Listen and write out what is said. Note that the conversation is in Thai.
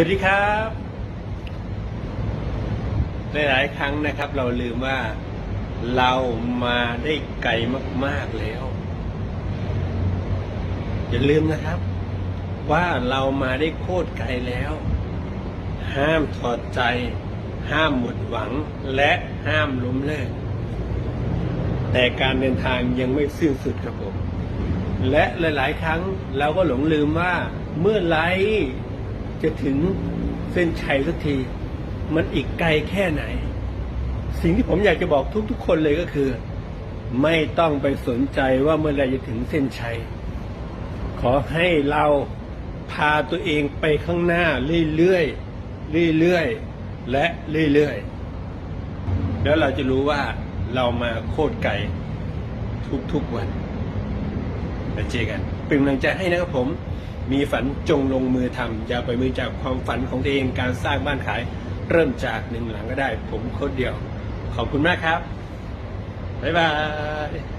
วัสดีครับหลายๆครั้งนะครับ เราลืมว่าเรามาได้ไกลมาก ๆแล้ว อย่าลืมนะครับ ว่าเรามาได้โคตรไกลแล้ว ห้ามถอดใจ ห้ามหมดหวังและห้ามล้มเลิก แต่การเดินทางยังไม่สิ้นสุดครับผม และหลาย ๆ ครั้งเราก็หลงลืมว่าเมื่อไร จะถึงเส้นชัยสักที มันอีกไกลแค่ไหน สิ่งที่ผมอยากจะบอกทุก ๆ คนเลยก็คือ ไม่ต้องไปสนใจว่าเมื่อไหรจะถึงเส้นชัย ขอให้เราพาตัวเองไปข้างหน้าเรื่อยๆเรื่อยๆและเรื่อยๆแล้วเราจะรู้ว่าเรามาโคตรไกลทุกๆวันแล้วเจอกันเป็นกำลังใจให้นะครับผม มีฝันจงลงมือทำอย่าไปมือจากความฝันของตัวเองการสร้างบ้านขาย เริ่มจากหนึ่งหลังก็ได้ ผมโคตรเดียว ขอบคุณมากครับ บ๊ายบาย